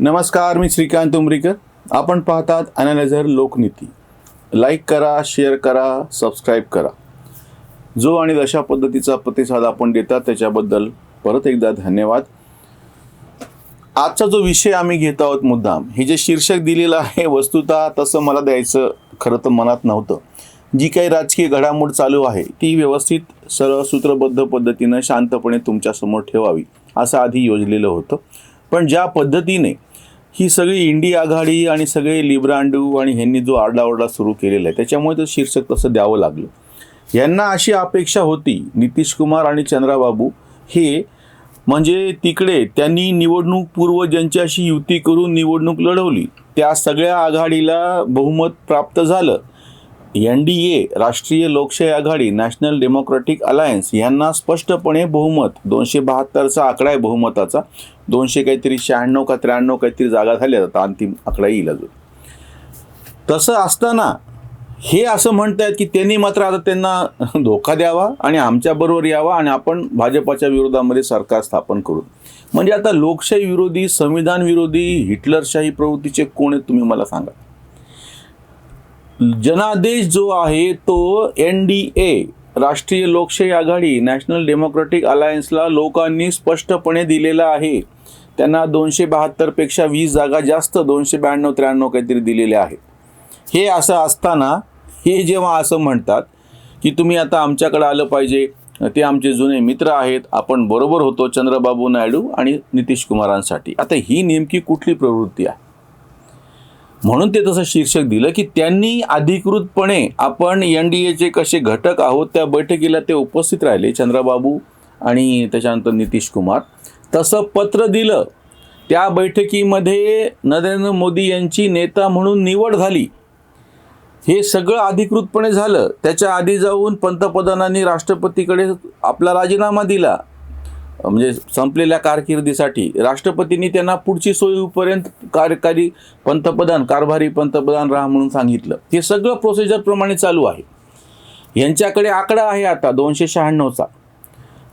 नमस्कार मी श्रीकांत उमरीकर. आपण पाहतात अनालायझर लोकनीती. लाईक करा शेअर करा सबस्क्राईब करा. जो आणि अशा पद्धतीचा प्रतिसाद आपण देतात त्याच्याबद्दल परत एकदा धन्यवाद. आजचा जो विषय आम्ही घेत आहोत मुद्दाम हे जे शीर्षक दिलेलं आहे वस्तुतः तसं मला द्यायचं खरं तर मनात नव्हतं. जी काही राजकीय घडामोड चालू आहे ती व्यवस्थित सरळ सूत्रबद्ध पद्धतीनं शांतपणे तुमच्यासमोर ठेवावी असं आधी योजलेलं होतं. पण ज्या पद्धतीने ही सगळी इंडी आघाडी आणि सगळे लिब्रांडू आणि ह्यांनी जो आरडाओरडा सुरू केलेला आहे त्याच्यामुळे ते शीर्षक तसं द्यावं लागलं. यांना अशी अपेक्षा होती नितीश कुमार आणि चंद्राबाबू हे म्हणजे तिकडे त्यांनी निवडणूक पूर्व ज्यांच्याशी युती करून निवडणूक लढवली त्या सगळ्या आघाडीला बहुमत प्राप्त झालं. एन डी ए राष्ट्रीय लोकशाही आघाडी नॅशनल डेमोक्रॅटिक अलायन्स यांना स्पष्टपणे बहुमत दोनशे बहात्तरचा आकडा आहे बहुमताचा दोनशे काहीतरी शहाण्णव का त्र्याण्णव काहीतरी जागा झाल्या आता अंतिम आकडा येईल अजून. तसं असताना हे असं म्हणतायत की त्यांनी मात्र आता त्यांना धोका द्यावा आणि आमच्याबरोबर यावा आणि आपण भाजपाच्या विरोधामध्ये सरकार स्थापन करू. म्हणजे आता लोकशाही विरोधी संविधान विरोधी हिटलरशाही प्रवृत्तीचे कोण आहेत तुम्ही मला सांगा. जनादेश जो आहे तो एन डी ए राष्ट्रीय लोकशाही आघाडी नॅशनल डेमोक्रॅटिक अलायन्सला लोकांनी स्पष्टपणे दिलेला आहे. त्यांना दोनशे बहात्तरपेक्षा वीस जागा जास्त दोनशे ब्याण्णव त्र्याण्णव काहीतरी दिलेल्या आहेत. हे असं असताना हे जेव्हा असं म्हणतात की तुम्ही आता आमच्याकडे आलं पाहिजे ते आमचे जुने मित्र आहेत आपण बरोबर होतो चंद्रबाबू नायडू आणि नितीश कुमारांसाठी. आता ही नेमकी कुठली प्रवृत्ती आहे? म्हणून ते तसं शीर्षक दिलं की त्यांनी अधिकृतपणे आपण एन डी एचे कसे घटक आहोत त्या बैठकीला ते उपस्थित राहिले चंद्रबाबू आणि त्याच्यानंतर नितीश कुमार. तसं पत्र दिलं. त्या बैठकीमध्ये नरेंद्र मोदी यांची नेता म्हणून निवड झाली. हे सगळं अधिकृतपणे झालं. त्याच्या आधी जाऊन पंतप्रधानांनी राष्ट्रपतीकडे आपला राजीनामा दिला. म्हणजे संपलेल्या कारकिर्दीसाठी राष्ट्रपतींनी त्यांना पुढची सोयीपर्यंत कार्यकारी पंतप्रधान कारभारी पंतप्रधान राहा म्हणून सांगितलं. हे सगळं प्रोसिजरप्रमाणे चालू आहे. यांच्याकडे आकडा आहे आता दोनशे शहाण्णवचा.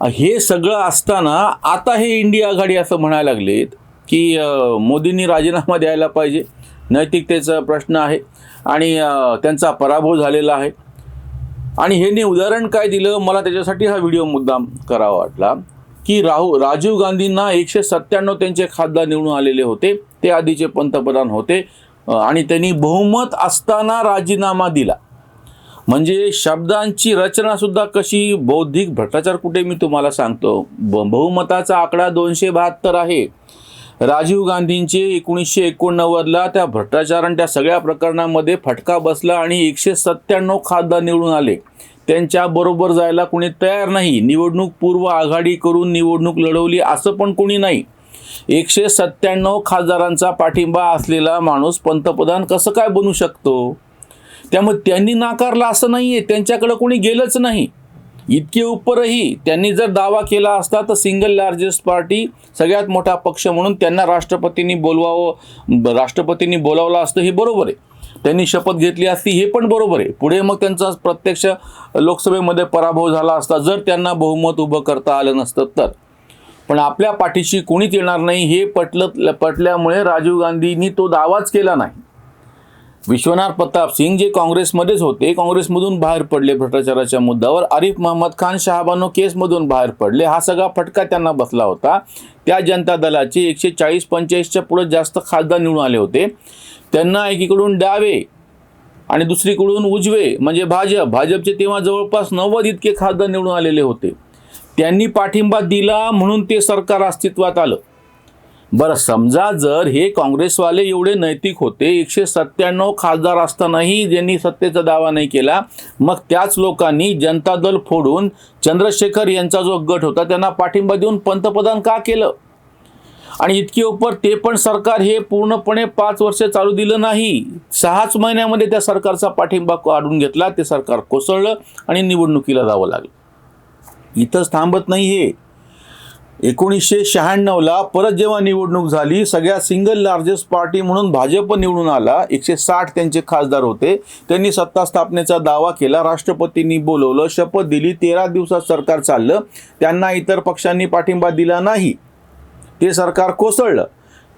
हे सगळं असताना आता हे इंडिया आघाडी असं म्हणायला लागलेत की मोदींनी राजीनामा द्यायला पाहिजे. नैतिकतेचा प्रश्न आहे आणि त्यांचा पराभव झालेला आहे. आणि हे उदाहरण काय दिलं? मला त्याच्यासाठी हा व्हिडिओ मुद्दाम करावा वाटला. की राहू राजीव गांधींना एकशे सत्त्याण्णव त्यांचे खासदार निवडून आलेले होते. ते आधीचे पंतप्रधान होते. आणि त्यांनी बहुमत असताना राजीनामा दिला. म्हणजे शब्दांची रचना सुद्धा कशी? बौद्धिक भ्रष्टाचार कुठे? मी तुम्हाला सांगतो. ब बहुमताचा आकडा दोनशे बहात्तर आहे. राजीव गांधींचे एकोणीसशे एकोणनव्वदला त्या भ्रष्टाचार आणि त्या सगळ्या प्रकरणामध्ये फटका बसला आणि एकशे सत्त्याण्णव खासदार निवडून आले. त्यांच्याबरोबर जायला कोणी तयार नाही. निवडणूक पूर्व आघाडी करून निवडणूक लढवली असं पण कोणी नाही. एकशे सत्त्याण्णव खासदारांचा पाठिंबा असलेला माणूस पंतप्रधान कसं काय बनू शकतो? त्यामुळे त्यांनी नाकारला असं नाही आहे त्यांच्याकडं कोणी गेलंच नाही. इतके उपरही त्यांनी जर दावा केला असता तर सिंगल लार्जेस्ट पार्टी सगळ्यात मोठा पक्ष म्हणून त्यांना राष्ट्रपतींनी बोलवावं राष्ट्रपतींनी बोलावलं असतं हे बरोबर आहे. त्यांनी शपथ घेतली असती हे पण बरोबर आहे. पुढे मग त्यांचा प्रत्यक्ष लोकसभेमध्ये पराभव झाला असता जर त्यांना बहुमत उभं करता आलं नसतं तर. पण आपल्या पाठीशी कोणीच येणार नाही हे पटलं पटल्यामुळे राजीव गांधींनी तो दावाच केला नाही. विश्वनाथ प्रताप सिंग जे काँग्रेसमध्येच होते काँग्रेसमधून बाहेर पडले भ्रष्टाचाराच्या मुद्द्यावर. आरिफ मोहम्मद खान शहाबानो केसमधून बाहेर पडले. हा सगळा फटका त्यांना बसला होता. त्या जनता दलाचे एकशे चाळीस पंचेचाळीसच्या पुढे जास्त खासदार निवडून आले होते. त्यांना एकीकडून डावे आणि दुसरीकडून उजवे म्हणजे भाजप. भाजपचे तेव्हा जवळपास नव्वद इतके खासदार निवडून आलेले होते. त्यांनी पाठिंबा दिला म्हणून ते सरकार अस्तित्वात आलं. बरं समजा जर हे काँग्रेसवाले एवढे नैतिक होते एकशे सत्त्याण्णव खासदार असतानाही ज्यांनी सत्तेचा दावा नाही केला मग त्याच लोकांनी जनता दल फोडून चंद्रशेखर यांचा जो गट होता त्यांना पाठिंबा देऊन पंतप्रधान का केलं? आणि इतके उपर ते पण सरकार हे पूर्णपणे पाच वर्ष चालू दिलं नाही. सहाच महिन्यामध्ये त्या सरकारचा पाठिंबा काढून घेतला ते सरकार कोसळलं आणि निवडणुकीला जावं लागलं. इथंच थांबत नाही हे एकोणीसशे शहाण्णवला परत जेव्हा निवडणूक झाली सगळ्या सिंगल लार्जेस्ट पार्टी म्हणून भाजप निवडून आला. एकशे साठ त्यांचे खासदार होते. त्यांनी सत्ता स्थापनेचा दावा केला. राष्ट्रपतींनी बोलवलं शपथ दिली. तेरा दिवसात सरकार चाललं. त्यांना इतर पक्षांनी पाठिंबा दिला नाही. ते सरकार कोसळलं.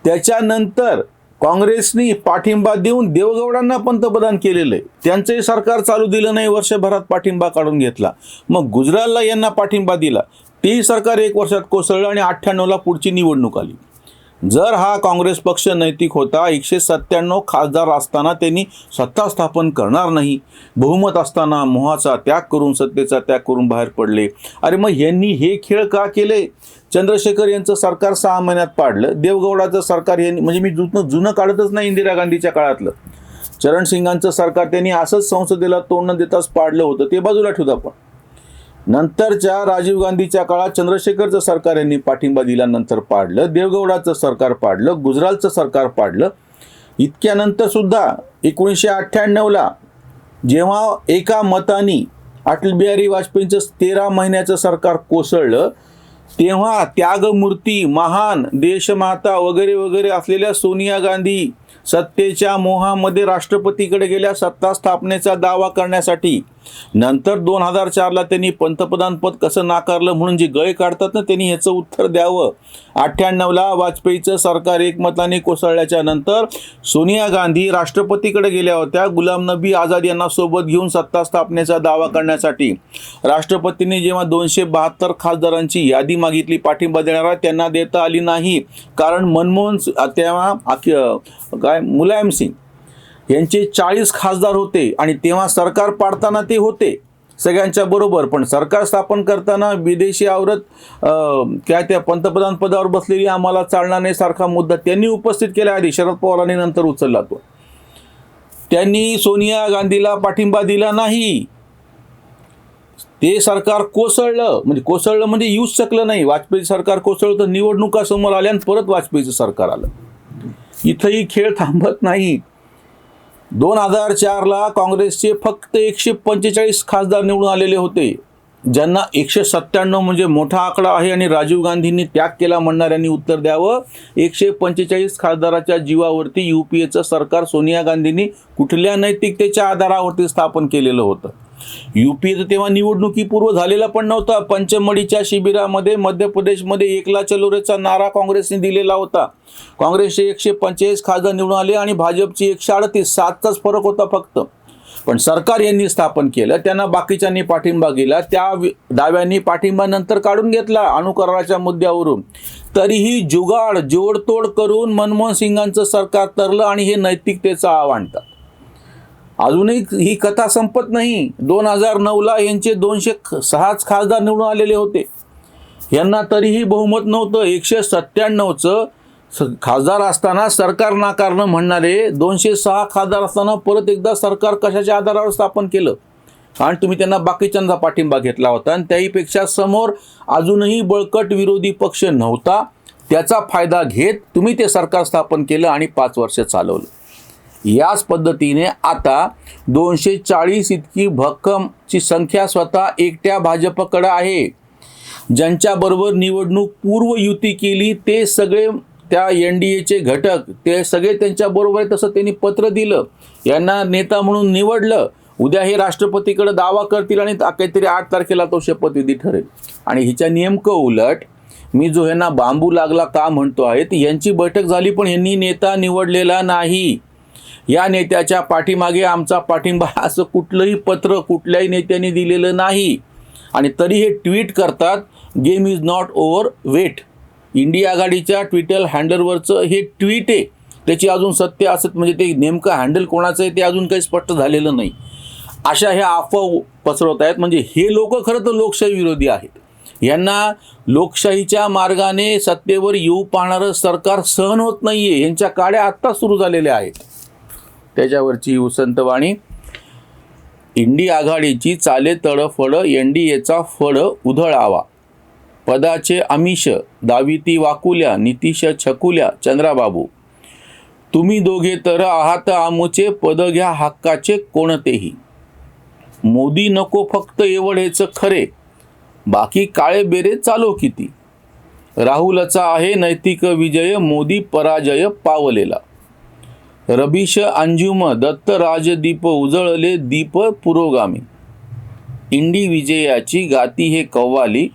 त्याच्यानंतर काँग्रेसनी पाठिंबा देऊन देवगौडांना पंतप्रधान केलेलं. आहे त्यांचंही सरकार चालू दिलं नाही. वर्षभरात पाठिंबा काढून घेतला. मग गुजरालला यांना पाठिंबा दिला. तेही सरकार एक वर्षात कोसळलं आणि अठ्ठ्याण्णवला पुढची निवडणूक आली. जर हा काँग्रेस पक्ष नैतिक होता एकशे सत्त्याण्णव खासदार असताना त्यांनी सत्ता स्थापन करणार नाही. बहुमत असताना मोहाचा त्याग करून सत्तेचा त्याग करून बाहेर पडले. अरे मग यांनी हे खेळ का केले? चंद्रशेखर यांचं सरकार सहा महिन्यात पाडलं. देवगौडाचं सरकार यांनी म्हणजे मी जुनं जुनं काढतच नाही इंदिरा गांधीच्या काळातलं. चरण सिंगांचं सरकार त्यांनी असंच संसदेला तोंड न देताच पाडलं होतं. ते बाजूला ठेवत आपण. नंतरच्या राजीव गांधीच्या काळात चंद्रशेखरचं सरकार यांनी पाठिंबा दिल्यानंतर पाडलं देवगौडाचं सरकार पाडलं गुजरालचं सरकार पाडलं. इतक्यानंतर सुद्धा एकोणीसशे अठ्ठ्याण्णवला जेव्हा एका मतानी अटल बिहारी वाजपेयींचं तेरा महिन्याचं सरकार कोसळलं तेव्हा त्यागमूर्ती महान देशमाता वगैरे वगैरे असलेल्या सोनिया गांधी सत्तेच्या मोहामध्ये राष्ट्रपतीकडे गेल्या सत्ता स्थापनेचा दावा करण्यासाठी नंतर दोन हजार चारला त्यांनी पंतप्रधान पद कसं नाकारलं म्हणून जे गळे काढतात ना त्यांनी ह्याचं उत्तर द्यावं. अठ्ठ्याण्णवला वाजपेयीचं सरकार एकमताने कोसळल्याच्या नंतर सोनिया गांधी राष्ट्रपतीकडे गेल्या होत्या. गुलाम नबी आझाद यांना सोबत घेऊन सत्ता स्थापनेचा दावा करण्यासाठी. राष्ट्रपतींनी जेव्हा दोनशे बहात्तर खासदारांची यादी मागितली पाठिंबा देणारा त्यांना देता आली नाही. कारण मनमोहन तेव्हा काय मुलायम सिंग यांचे चाळीस खासदार होते आणि तेव्हा सरकार पाडताना ते होते. सगळ्यांच्या बरोबर पण सरकार स्थापन करताना विदेशी आवरत काय त्या पंतप्रधान पदावर बसलेली आम्हाला चालणार नाही सारखा मुद्दा त्यांनी उपस्थित केला आधी. शरद पवारांनी नंतर उचलला तो. त्यांनी सोनिया गांधीला पाठिंबा दिला नाही. ते सरकार कोसळलं. म्हणजे कोसळलं म्हणजे येऊच शकलं नाही. वाजपेयी सरकार कोसळलं तर निवडणुका समोर आल्या आणि परत वाजपेयीचं सरकार आलं. इथंही खेळ थांबत नाही दोन हजार चारला काँग्रेसचे फक्त एकशे पंचेचाळीस खासदार निवडून आलेले होते. ज्यांना एकशे सत्त्याण्णव म्हणजे मोठा आकडा आहे आणि राजीव गांधींनी त्याग केला म्हणणाऱ्यांनी उत्तर द्यावं. एकशे पंचेचाळीस खासदाराच्या जीवावरती यू पी एचं सरकार सोनिया गांधींनी कुठल्या नैतिकतेच्या आधारावरती स्थापन केलेलं होतं? युपीचं तेव्हा निवडणुकीपूर्व झालेला पण नव्हता. पंचमढीच्या शिबिरामध्ये मध्य प्रदेशमध्ये एकला चलोरेचा नारा काँग्रेसने दिलेला होता. काँग्रेसचे एकशे पंचेचाळीस खासदार निवडून आले आणि भाजपची एकशे अडतीस सातचाच फरक होता फक्त. पण सरकार यांनी स्थापन केलं त्यांना बाकीच्यांनी पाठिंबा गेला त्या दाव्यांनी पाठिंबा नंतर काढून घेतला अणुकराराच्या मुद्द्यावरून. तरीही जुगाड जोडतोड करून मनमोहन सिंगांचं सरकार तरलं आणि हे नैतिकतेचं आव आणतात अजूनही ही कथा संपत नाही. दोन हजार नऊला यांचे दोनशे सहाच खासदार निवडून आलेले होते. यांना तरीही बहुमत नव्हतं. एकशे सत्त्याण्णवचं स खासदार असताना सरकार नाकारणं म्हणणारे दोनशे सहा खासदार असताना परत एकदा सरकार कशाच्या आधारावर स्थापन केलं? आणि तुम्ही त्यांना बाकीच्यांचा पाठिंबा घेतला होता आणि त्याहीपेक्षा समोर अजूनही बळकट विरोधी पक्ष नव्हता. त्याचा फायदा घेत तुम्ही ते सरकार स्थापन केलं आणि पाच वर्ष चालवलं. याच पद्धतीने आता दोनशे चाळीस इतकी भक्कमची संख्या स्वतः एकट्या भाजपकडं आहे. ज्यांच्याबरोबर निवडणूक पूर्व युती केली ते सगळे त्या एन डी एचे घटक ते सगळे त्यांच्याबरोबर आहे तसं त्यांनी पत्र दिलं. यांना नेता म्हणून निवडलं. उद्या हे राष्ट्रपतीकडे दावा करतील आणि ता- काहीतरी आठ तारखेला तो शपथविधी ठरेल. आणि हिच्या नेमकं उलट मी जो ह्यांना बांबू लागला का म्हणतो आहे ती यांची बैठक झाली पण यांनी नेता निवडलेला नाही. या नेत्याच्या पाठीमागे आमचा पाठिंबा असं कुठलंही पत्र कुठल्याही नेत्याने दिलेलं नाही. आणि तरी हे ट्विट करतात game is not over wait India आघाडीच्या ट्विटर हँडलवरचं हे ट्विट आहे. त्याची अजून सत्य असत म्हणजे ते नेमकं हँडल कोणाचं आहे ते अजून काही स्पष्ट झालेलं नाही. अशा ह्या अफवा पसरवत आहेत. म्हणजे हे लोक खरं तर लोकशाही विरोधी आहेत. यांना लोकशाहीच्या मार्गाने सत्तेवर येऊ पाहणारं सरकार सहन होत नाही आहे यांच्या काड्या आत्ताच सुरू झालेल्या आहेत. त्याच्यावरची ही उसंतवाणी इंडी आघाडीची चाले तळफळं एन डी एचा फळ उधळावा. पदाचे आमिष दाविती वाकुल्या नितीश छकुल्या चंद्राबाबू. तुम्ही दोघे तर आहात आमचे पद घ्या हक्काचे कोणतेही. मोदी नको फक्त एवढेच खरे बाकी काळे बेरे चालो किती. राहुलचा आहे नैतिक विजय मोदी पराजय पावलेला. रबीश अंजुम दत्त राजदीप उजळले दीप पुरोगामी. इंडी विजयाची गाती हे कव्वाली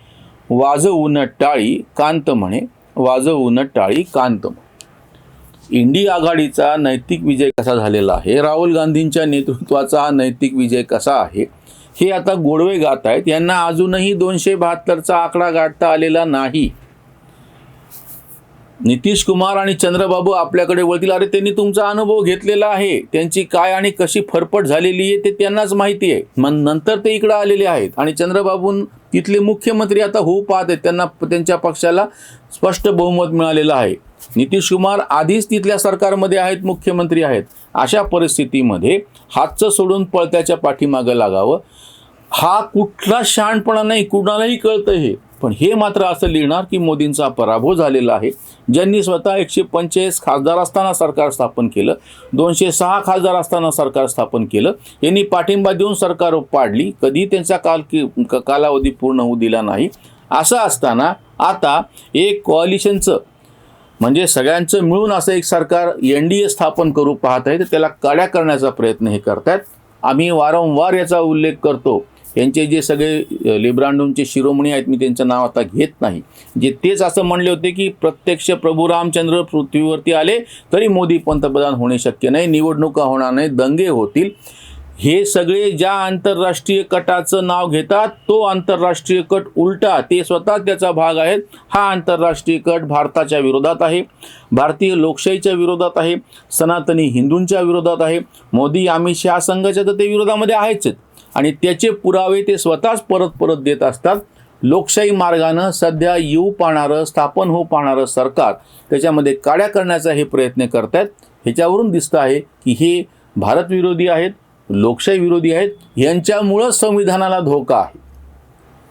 वाजवून टाळी कांत म्हणे वाजवून टाळी कांत म्हणे. इंडी आघाडीचा नैतिक विजय कसा झालेला आहे? राहुल गांधींच्या नेतृत्वाचा हा नैतिक विजय कसा आहे? हे आता गोडवे गात आहेत. यांना अजूनही दोनशे बहात्तरचा आकडा गाठता आलेला नाही. नितीश कुमार आणि चंद्रबाबू आपल्याकडे वळतील. अरे त्यांनी तुमचा अनुभव घेतलेला आहे. त्यांची काय आणि कशी फरफट झालेली आहे ते त्यांनाच माहिती आहे. मग नंतर ते इकडे आलेले आहेत. आणि चंद्रबाबू तिथले मुख्यमंत्री आता होऊ पाहत आहेत. त्यांना त्यांच्या पक्षाला स्पष्ट बहुमत मिळालेलं आहे. नितीश कुमार आधीच तिथल्या सरकारमध्ये आहेत मुख्यमंत्री आहेत. अशा परिस्थितीमध्ये हातचं सोडून पळत्याच्या पाठीमागं लागावं. हा कुठला शहाणपणा नाही कुणालाही कळतं हे. पण हे मात्र असं लिहिणार की मोदींचा पराभव झालेला आहे. ज्यांनी स्वतः एकशे पंचेचाळीस खासदार असताना सरकार स्थापन केलं दोनशे सहा खासदार असताना सरकार स्थापन केलं यांनी पाठिंबा देऊन सरकार पाडली. कधी त्यांचा काल कि- क- कालावधी पूर्ण होऊ दिला नाही. असं असताना आता एक कॉलिशनचं म्हणजे सगळ्यांचं मिळून असं एक सरकार एन डी ए स्थापन करू पाहत आहे तर त्याला काड्या करण्याचा प्रयत्न हे करतायत. आम्ही वारंवार याचा उल्लेख करतो. यांचे जे सगळे अ, लिब्रांडूंचे शिरोमणी आहेत मी त्यांचं नाव आता घेत नाही. जे तेच असं म्हणले होते की प्रत्यक्ष प्रभू रामचंद्र पृथ्वीवरती आले तरी मोदी पंतप्रधान होणे शक्य नाही निवडणुका होणार नाही दंगे होतील. हे सगळे ज्या आंतरराष्ट्रीय कटाचं नाव घेतात तो आंतरराष्ट्रीय कट उलटा ते स्वतः त्याचा भाग आहेत. हा आंतरराष्ट्रीय कट भारताच्या विरोधात आहे भारतीय लोकशाहीच्या विरोधात आहे सनातनी हिंदूंच्या विरोधात आहे. मोदी अमित शहा संघाच्या तर ते विरोधामध्ये आहेच आहेत आणि त्याचे पुरावे ते स्वतःच परत परत देत असतात. लोकशाही मार्गानं सध्या येऊ पाहणारं स्थापन होऊ पाहणारं सरकार त्याच्यामध्ये काड्या करण्याचा हे प्रयत्न करत आहेत ह्याच्यावरून दिसतं आहे की हे भारतविरोधी आहेत लोकशाही विरोधी आहेत यांच्यामुळं संविधानाला धोका आहे.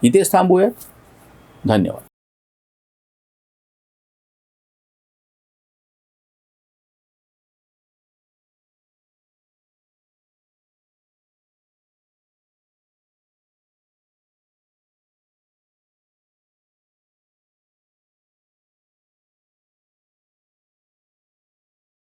इथेच थांबूयात. धन्यवाद.